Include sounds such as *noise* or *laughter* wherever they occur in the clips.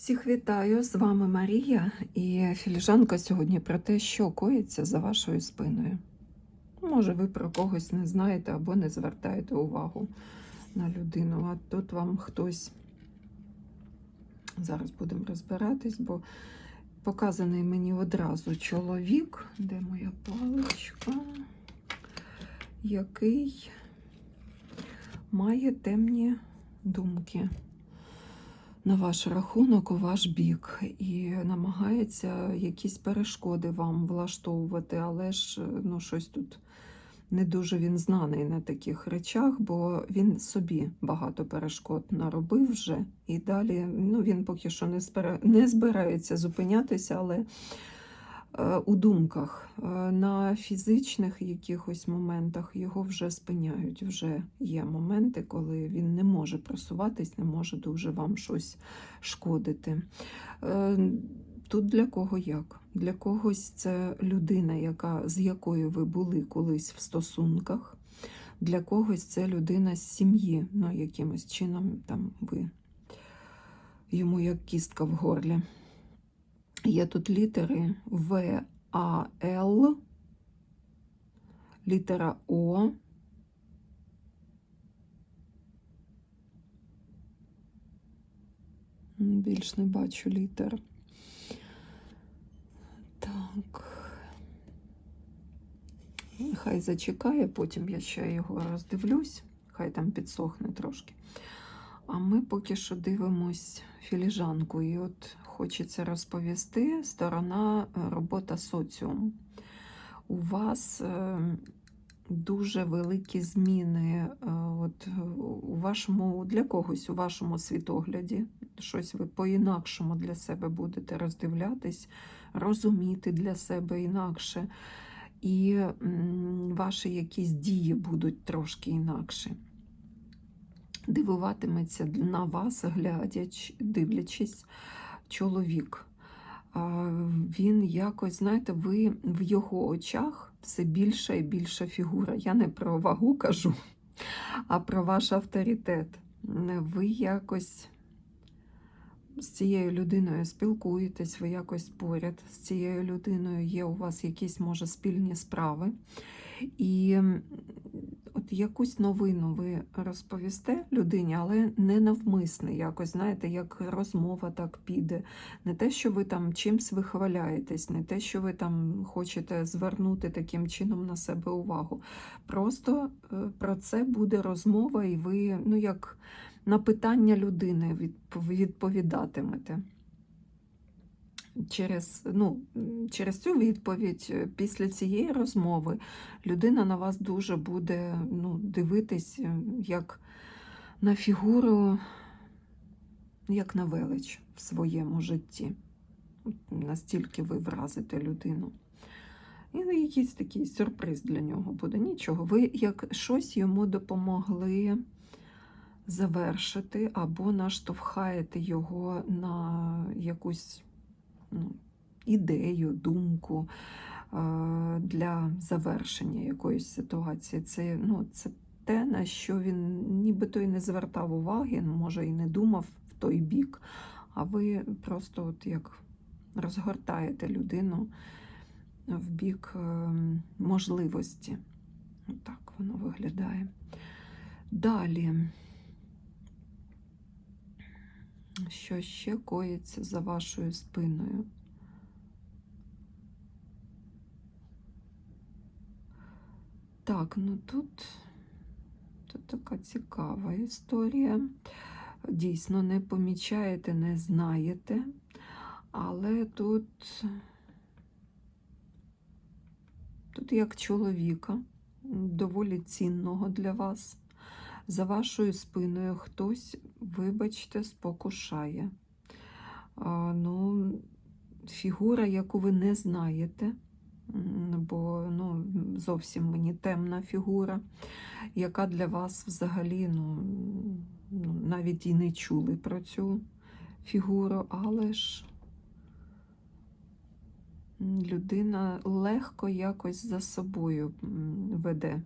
Всіх вітаю! З вами Марія і філіжанка сьогодні про те, що коїться за вашою спиною. Може, ви про когось не знаєте або не звертаєте увагу на людину, а тут вам хтось зараз будемо розбиратись, бо показаний мені одразу чоловік, де моя паличка, який має темні думки на ваш рахунок у ваш бік і намагається якісь перешкоди вам влаштовувати, але ж ну, щось тут не дуже він знаний на таких речах, бо він собі багато перешкод наробив вже. І далі ну, він поки що не, збирається зупинятися, але е, у думках е, на фізичних якихось моментах його вже спиняють. Вже є моменти, коли він не може просуватись, не може дуже вам щось шкодити. Е, Тут для кого як? Для когось це людина, яка, з якою ви були колись в стосунках. Для когось це людина з сім'ї, ну, якимось чином там ви йому як кістка в горлі. Є тут літери В, А, Л, літера О. Більш не бачу літер. Так. Хай зачекає, потім я ще його роздивлюсь, хай там підсохне трошки. А ми поки що дивимось філіжанку. І от хочеться розповісти сторона е, робота соціум. У вас е, дуже великі зміни е, от, у вашому, для когось у вашому світогляді. Щось ви по-інакшому для себе будете роздивлятись, розуміти для себе інакше. І ваші якісь дії будуть трошки інакші дивуватиметься на вас, глядяч, дивлячись, чоловік. Він якось, знаєте, ви в його очах все більша і більша фігура. Я не про вагу кажу, а про ваш авторитет. Ви якось з цією людиною спілкуєтесь, ви якось поряд з цією людиною є у вас якісь, може, спільні справи. І якусь новину ви розповісте людині, але не навмисне, якось, знаєте, як розмова так піде. Не те, що ви там чимсь вихваляєтесь, не те, що ви там хочете звернути таким чином на себе увагу. Просто е, про це буде розмова, і ви, ну як на питання людини відп- відповідатимете. Через, ну, через цю відповідь, е, після цієї розмови, людина на вас дуже буде ну, дивитись е, як на фігуру, як на велич в своєму житті. Настільки ви вразите людину. І ну, якийсь такий сюрприз для нього буде. Нічого. Ви як щось йому допомогли завершити або наштовхаєте його на якусь ну, ідею, думку е, для завершення якоїсь ситуації. Це, ну, це те, на що він нібито і не звертав уваги, може і не думав в той бік, а ви просто от як розгортаєте людину в бік е, можливості. Так воно виглядає. Далі. Що ще коїться за вашою спиною? Так, ну тут, тут така цікава історія. Дійсно, не помічаєте, не знаєте, але тут, тут як чоловіка, доволі цінного для вас. За вашою спиною хтось, вибачте, спокушає. А, ну, фігура, яку ви не знаєте, бо ну, зовсім мені темна фігура, яка для вас взагалі ну, ну, навіть і не чули про цю фігуру, але ж людина легко якось за собою веде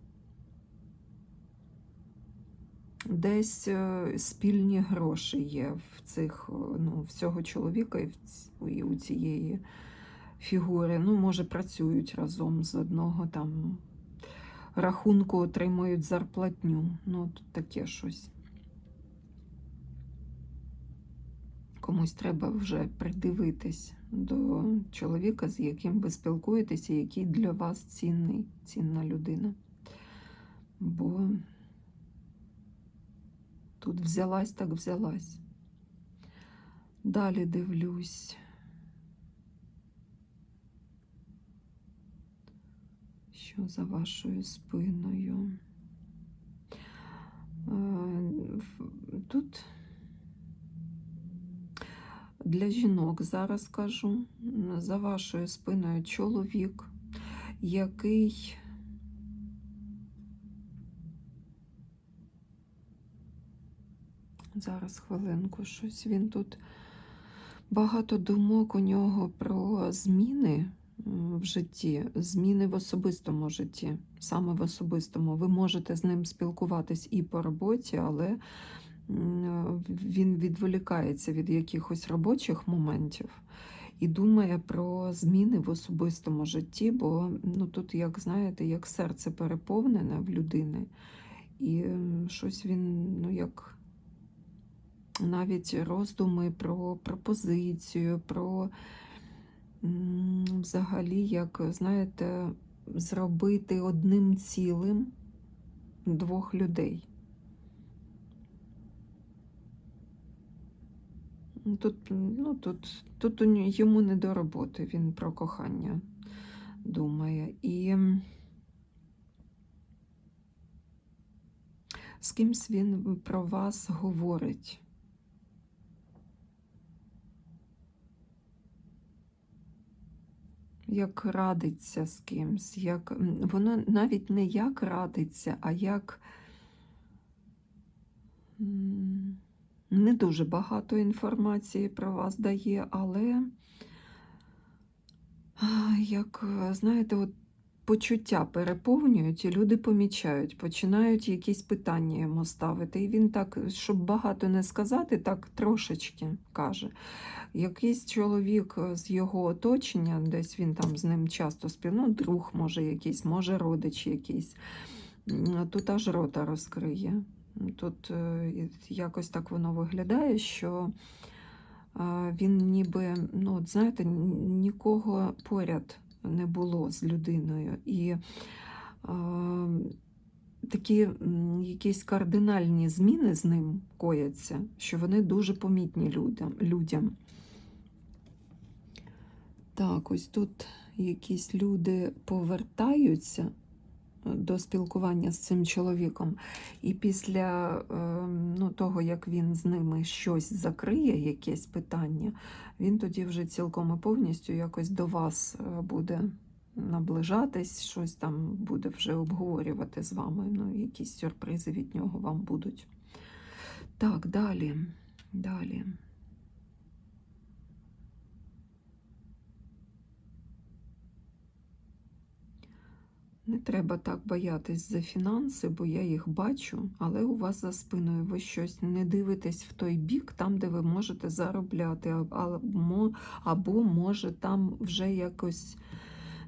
десь е, спільні гроші є в цих, е, ну, в цього чоловіка і в і у цієї фігури. Ну, може, працюють разом з одного там рахунку, отримують зарплатню. Ну, тут таке щось. Комусь треба вже придивитись до чоловіка, з яким ви спілкуєтеся, який для вас цінний, цінна людина. Бо тут взялась, так взялась. Далі дивлюсь. Що за вашою спиною? Е, Тут для жінок зараз кажу, за вашою спиною чоловік, який зараз хвилинку щось він тут багато думок у нього про зміни в житті, зміни в особистому житті, саме в особистому. Ви можете з ним спілкуватись і по роботі, але він відволікається від якихось робочих моментів і думає про зміни в особистому житті, бо ну, тут, як знаєте, як серце переповнене в людини, і щось він, ну як навіть роздуми про пропозицію, про взагалі, як, знаєте, зробити одним цілим двох людей. Тут, ну, тут, тут йому не до роботи, він про кохання думає. І з кимсь він про вас говорить. Як радиться з кимсь, як воно навіть не як радиться, а як не дуже багато інформації про вас дає, але як, знаєте, от почуття переповнюють, і люди помічають, починають якісь питання йому ставити. І він так, щоб багато не сказати, так трошечки каже. Якийсь чоловік е, з його оточення, десь він там з ним часто спів, ну, друг може якийсь, може родич якийсь, тут аж рота розкриє. Тут е, якось так воно виглядає, що е, він ніби, ну, от знаєте, нікого поряд не було з людиною. І е, такі якісь кардинальні зміни з ним кояться, що вони дуже помітні людям. Так, ось тут якісь люди повертаються е, до спілкування з цим чоловіком, і після е, ну, того, як він з ними щось закриє, якесь питання, він тоді вже цілком і повністю якось до вас е, буде наближатись, щось там буде вже обговорювати з вами. Ну, якісь сюрпризи від нього вам будуть. Так, далі. Далі. Не треба так боятись за фінанси, бо я їх бачу, але у вас за спиною ви щось не дивитесь в той бік, там, де ви можете заробляти, або, або може там вже якось,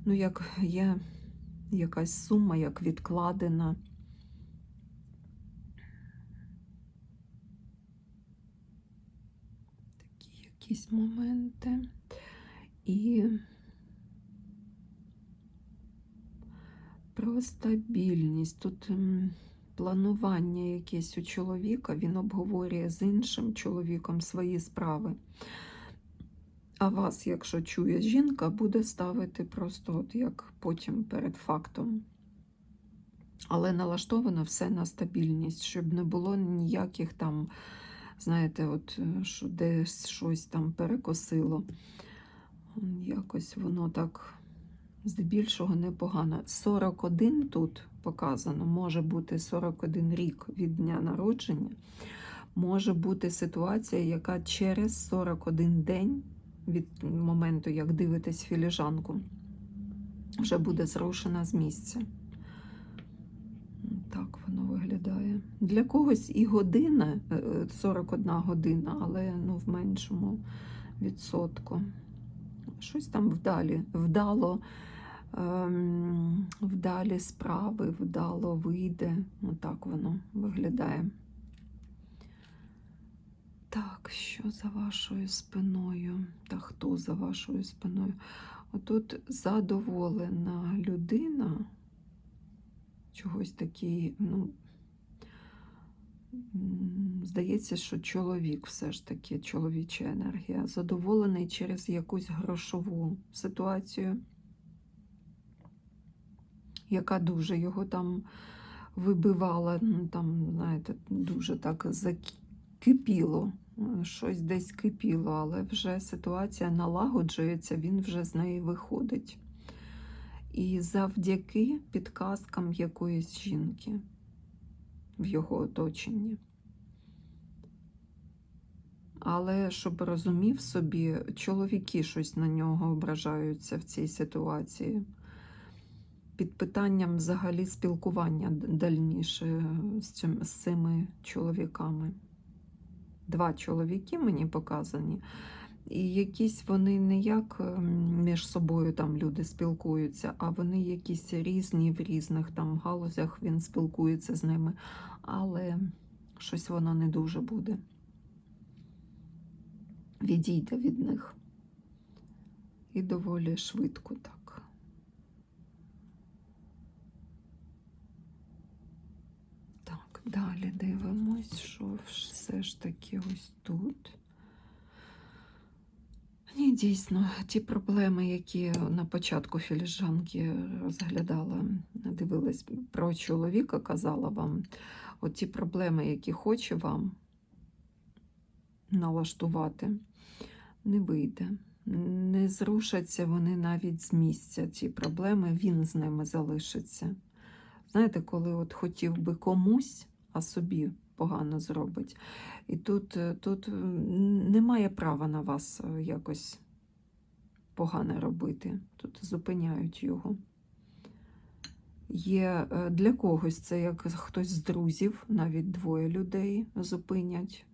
ну, як є якась сума, як відкладена. Такі якісь моменти. І Про стабільність. Тут планування якесь у чоловіка, він обговорює з іншим чоловіком свої справи. А вас, якщо чує жінка, буде ставити просто от як потім перед фактом. Але налаштовано все на стабільність, щоб не було ніяких там, знаєте, от е, що десь щось там перекосило. Якось воно так здебільшого непогано. 41 тут показано, може бути 41 рік від дня народження. Може бути ситуація, яка через 41 день від моменту, як дивитесь філіжанку, вже буде зрушена з місця. Так воно виглядає. Для когось і година, е, 41 година, але ну, в меншому відсотку. Щось там вдалі, вдало, вдалі справи, вдало вийде. Отак воно виглядає. Так, що за вашою спиною? Та хто за вашою спиною? Отут задоволена людина, чогось такий, ну, здається, що чоловік все ж таки, чоловіча енергія, задоволений через якусь грошову ситуацію, яка дуже його там вибивала, там, знаєте, дуже так закипіло. Е, Щось десь кипіло, але вже ситуація налагоджується, він вже з неї виходить. І завдяки підказкам якоїсь жінки в його оточенні. Але щоб розумів собі, чоловіки щось на нього ображаються в цій ситуації. Під питанням взагалі спілкування дальніше з, цим, з цими чоловіками. Два чоловіки мені показані. І якісь вони не як ем, між собою там люди спілкуються, а вони якісь різні в різних там галузях він спілкується з ними, але щось воно не дуже буде. Відійде від них. І доволі швидко так. Так, далі дивимось, що все ж таки ось тут. Ні, дійсно, ті проблеми, які на початку філіжанки розглядала, дивилась про чоловіка, казала вам, от ті проблеми, які хоче вам налаштувати, не вийде. Не зрушаться вони навіть з місця, ці проблеми, він з ними залишиться. Знаєте, коли от хотів би комусь, а собі погано зробить. І тут, е, тут немає права на вас е, якось погане робити. Тут зупиняють його. Є е, для когось це як хтось з друзів, навіть двоє людей зупинять.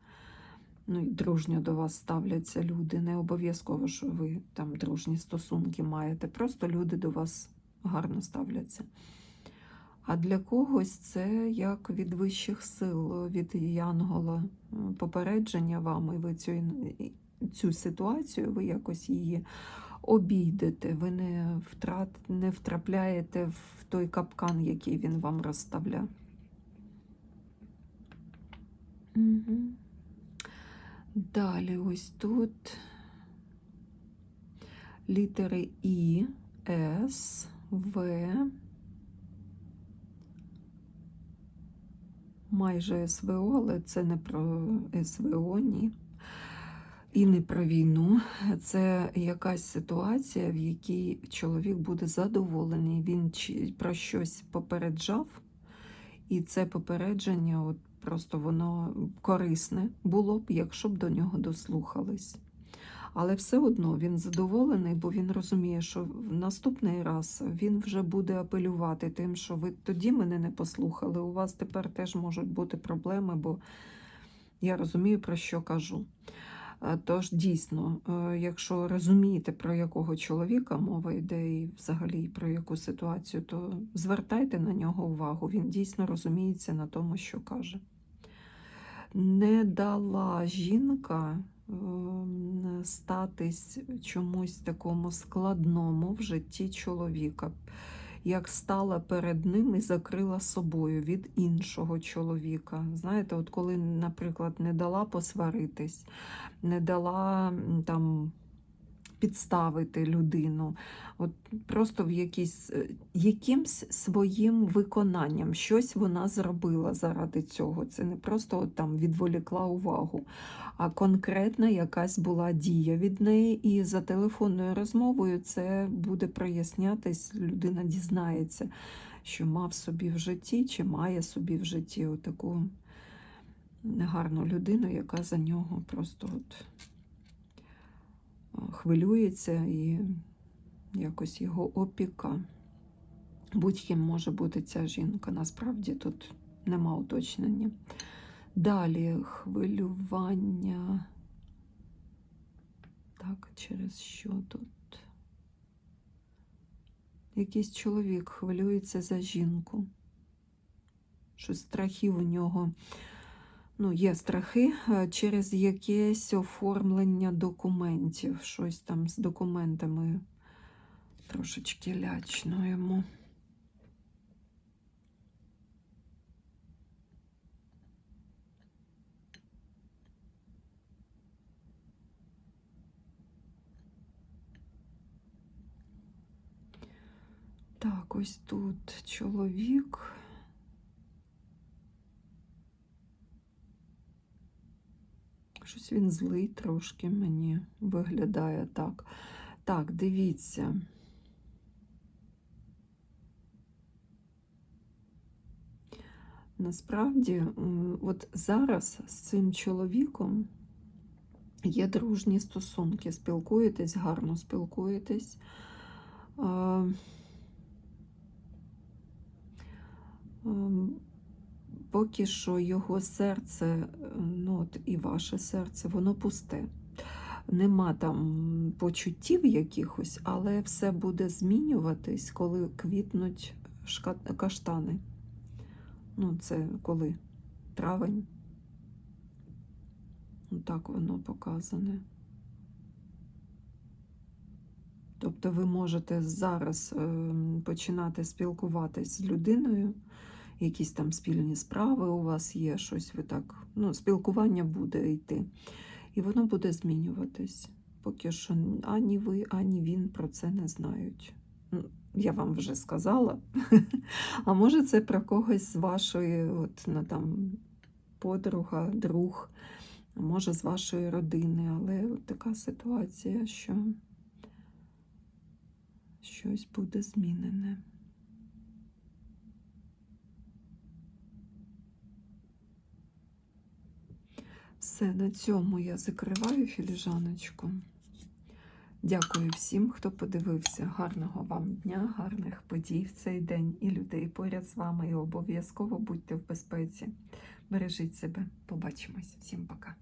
Ну, і дружньо до вас ставляться люди. Не обов'язково, що ви там дружні стосунки маєте. Просто люди до вас гарно ставляться. А для когось це як від вищих сил, від Янгола е, попередження вам, і ви цю, цю ситуацію, ви якось її обійдете, ви не, втрат, не втрапляєте в той капкан, який він вам розставляє. Угу. Далі ось тут літери І, С, В. майже СВО, але це не про СВО, ні. І не про війну. Це якась ситуація, в якій чоловік буде задоволений. Він про щось попереджав, і це попередження, от просто воно корисне було б, якщо б до нього дослухались. Але все одно він задоволений, бо він розуміє, що в наступний раз він вже буде апелювати тим, що ви тоді мене не послухали. У вас тепер теж можуть бути проблеми, бо я розумію, про що кажу. Е, Тож дійсно, е, якщо розумієте, про якого чоловіка мова йде і взагалі про яку ситуацію, то звертайте на нього увагу. Він дійсно розуміється на тому, що каже. Не дала жінка статись чомусь такому складному в житті чоловіка, як стала перед ним і закрила собою від іншого чоловіка. Знаєте, от коли, наприклад, не дала посваритись, не дала там підставити людину, от просто в якійсь, е, якимсь своїм виконанням щось вона зробила заради цього. Це не просто от там відволікла увагу, а конкретна якась була дія від неї, і за телефонною розмовою це буде прояснятись, людина дізнається, що мав собі в житті, чи має собі в житті отаку гарну людину, яка за нього просто от хвилюється і якось його опіка. Будь-ким може бути ця жінка. Насправді тут нема уточнення. Далі хвилювання. Так, через що тут? Якийсь чоловік хвилюється за жінку. Щось страхів у нього. Ну, є страхи е, через якесь оформлення документів. Щось там з документами трошечки лячно йому. Так, ось тут чоловік. Щось він злий трошки мені виглядає так. Так, дивіться. Насправді, от зараз з цим чоловіком є дружні стосунки. Спілкуєтесь, гарно спілкуєтесь. Ем, Поки що його серце, е, ну от і ваше серце, воно пусте. Нема там почуттів якихось, але все буде змінюватись, коли квітнуть шка- каштани. Ну, це коли? Травень. Ну, Так воно показане. Тобто ви можете зараз ем, починати спілкуватись з людиною, якісь там спільні справи у вас є, щось ви так. Ну, спілкування буде йти. І воно буде змінюватись. Поки що ані ви, ані він про це не знають. Ну, Я вам вже сказала. *laughs* А може, це про когось з вашої, от, ну, там, подруга, друг, може, з вашої родини, але от така ситуація, що щось буде змінене. Все, на цьому я закриваю філіжаночку. Дякую всім, хто подивився. Гарного вам дня, гарних подій в цей день і людей поряд з вами. І обов'язково будьте в безпеці. Бережіть себе. Побачимось. Всім пока.